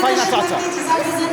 fajna też